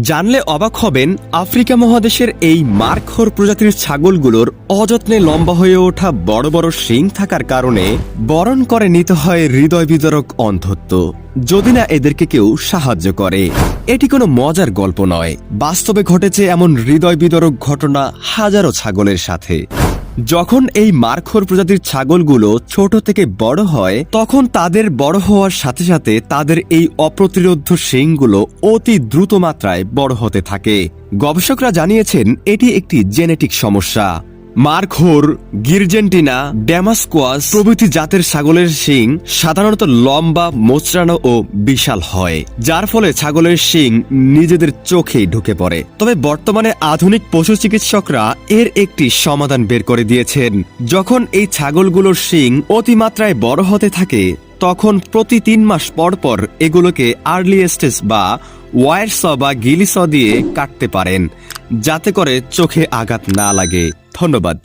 জানলে অবাক হবেন আফ্রিকা মহাদেশের এই মার্কহর প্রজাতির ছাগলগুলোর অযত্নে লম্বা হয়ে ওঠা বড় বড় শিং থাকার কারণে বরণ করে নিতে হয় হৃদয় বিতরক অন্ধত্ব। যদি না এদেরকে কেউ সাহায্য করে, এটি কোনো মজার গল্প নয়। বাস্তবে ঘটেছে এমন হৃদয় বিতরক ঘটনা হাজারো ছাগলের সাথে। যখন এই মারখোর প্রজাতির ছাগলগুলো ছোট থেকে বড় হয়, তখন তাদের বড় হওয়ার সাথে সাথে তাদের এই অপ্রতিরোধ শিংগুলো অতি দ্রুত মাত্রায় বড় হতে থাকে। গবেষকরা জানিয়েছেন, এটি একটি জেনেটিক সমস্যা। মার্খোর গির্জেন্টিনা ড্যামাস্কোয়াস প্রভৃতি জাতের ছাগলের শিং সাধারণত লম্বা মোচড়ানো ও বিশাল হয়, যার ফলে ছাগলের শিং নিজেদের চোখেই ঢুকে পড়ে। তবে বর্তমানে আধুনিক পশু চিকিৎসকরা এর একটি সমাধান বের করে দিয়েছেন। যখন এই ছাগলগুলোর শিং অতিমাত্রায় বড় হতে থাকে, তখন প্রতি তিন মাস পর পর এগুলোকে আর্লি স্টেজ বা ওয়ারস বা গিলিস দিয়ে কাটতে পারেন, যাতে করে চোখে আঘাত না লাগে। ধন্যবাদ।